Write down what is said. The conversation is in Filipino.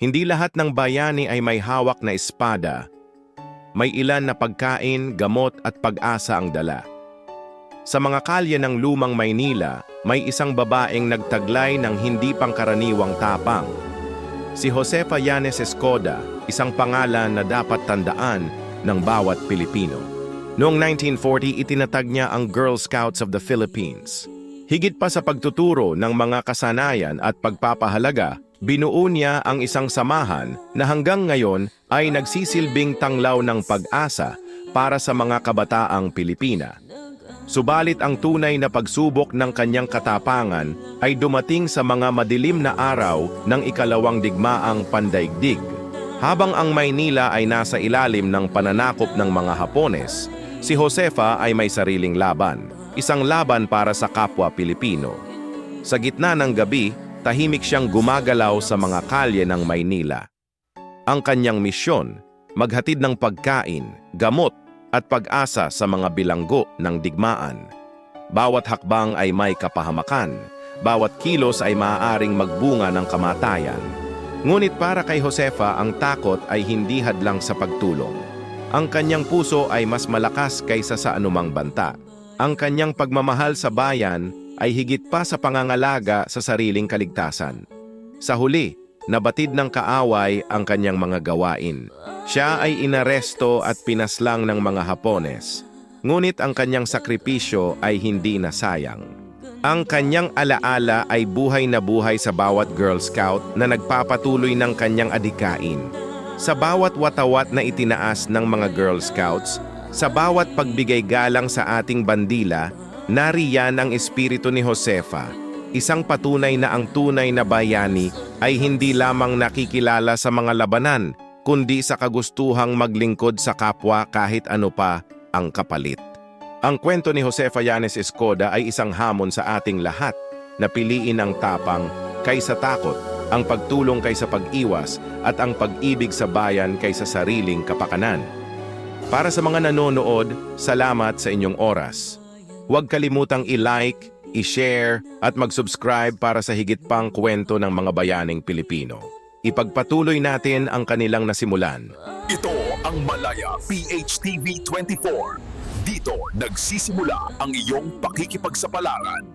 Hindi lahat ng bayani ay may hawak na espada. May ilan na pagkain, gamot at pag-asa ang dala. Sa mga kalye ng lumang Maynila, may isang babaeng nagtaglay ng hindi pangkaraniwang tapang. Si Josefa Yanes Escoda, isang pangalan na dapat tandaan ng bawat Pilipino. Noong 1940, itinatag niya ang Girl Scouts of the Philippines. Higit pa sa pagtuturo ng mga kasanayan at pagpapahalaga, binuo niya ang isang samahan na hanggang ngayon ay nagsisilbing tanglaw ng pag-asa para sa mga kabataang Pilipina. Subalit ang tunay na pagsubok ng kanyang katapangan ay dumating sa mga madilim na araw ng ikalawang digmaang pandaigdig. Habang ang Maynila ay nasa ilalim ng pananakop ng mga Hapones, si Josefa ay may sariling laban, isang laban para sa kapwa Pilipino. Sa gitna ng gabi, tahimik siyang gumagalaw sa mga kalye ng Maynila. Ang kanyang misyon, maghatid ng pagkain, gamot at pag-asa sa mga bilanggo ng digmaan. Bawat hakbang ay may kapahamakan, bawat kilos ay maaaring magbunga ng kamatayan. Ngunit para kay Josefa, ang takot ay hindi hadlang sa pagtulong. Ang kanyang puso ay mas malakas kaysa sa anumang banta. Ang kanyang pagmamahal sa bayan ay higit pa sa pangangalaga sa sariling kaligtasan. Sa huli, nabatid ng kaaway ang kanyang mga gawain. Siya ay inaresto at pinaslang ng mga Hapones. Ngunit ang kanyang sakripisyo ay hindi nasayang. Ang kanyang alaala ay buhay na buhay sa bawat Girl Scout na nagpapatuloy ng kanyang adikain. Sa bawat watawat na itinaas ng mga Girl Scouts, sa bawat pagbigay galang sa ating bandila, nariyan ang espiritu ni Josefa, isang patunay na ang tunay na bayani ay hindi lamang nakikilala sa mga labanan, kundi sa kagustuhang maglingkod sa kapwa kahit ano pa ang kapalit. Ang kwento ni Josefa Yanes Escoda ay isang hamon sa ating lahat na piliin ang tapang kaysa takot, ang pagtulong kaysa pag-iwas at ang pag-ibig sa bayan kaysa sariling kapakanan. Para sa mga nanonood, salamat sa inyong oras. Huwag kalimutang i-like, i-share at mag-subscribe para sa higit pang kwento ng mga bayaning Pilipino. Ipagpatuloy natin ang kanilang nasimulan. Ito ang Malaya PHTV 24. Dito nagsisimula ang iyong pakikipagsapalaran.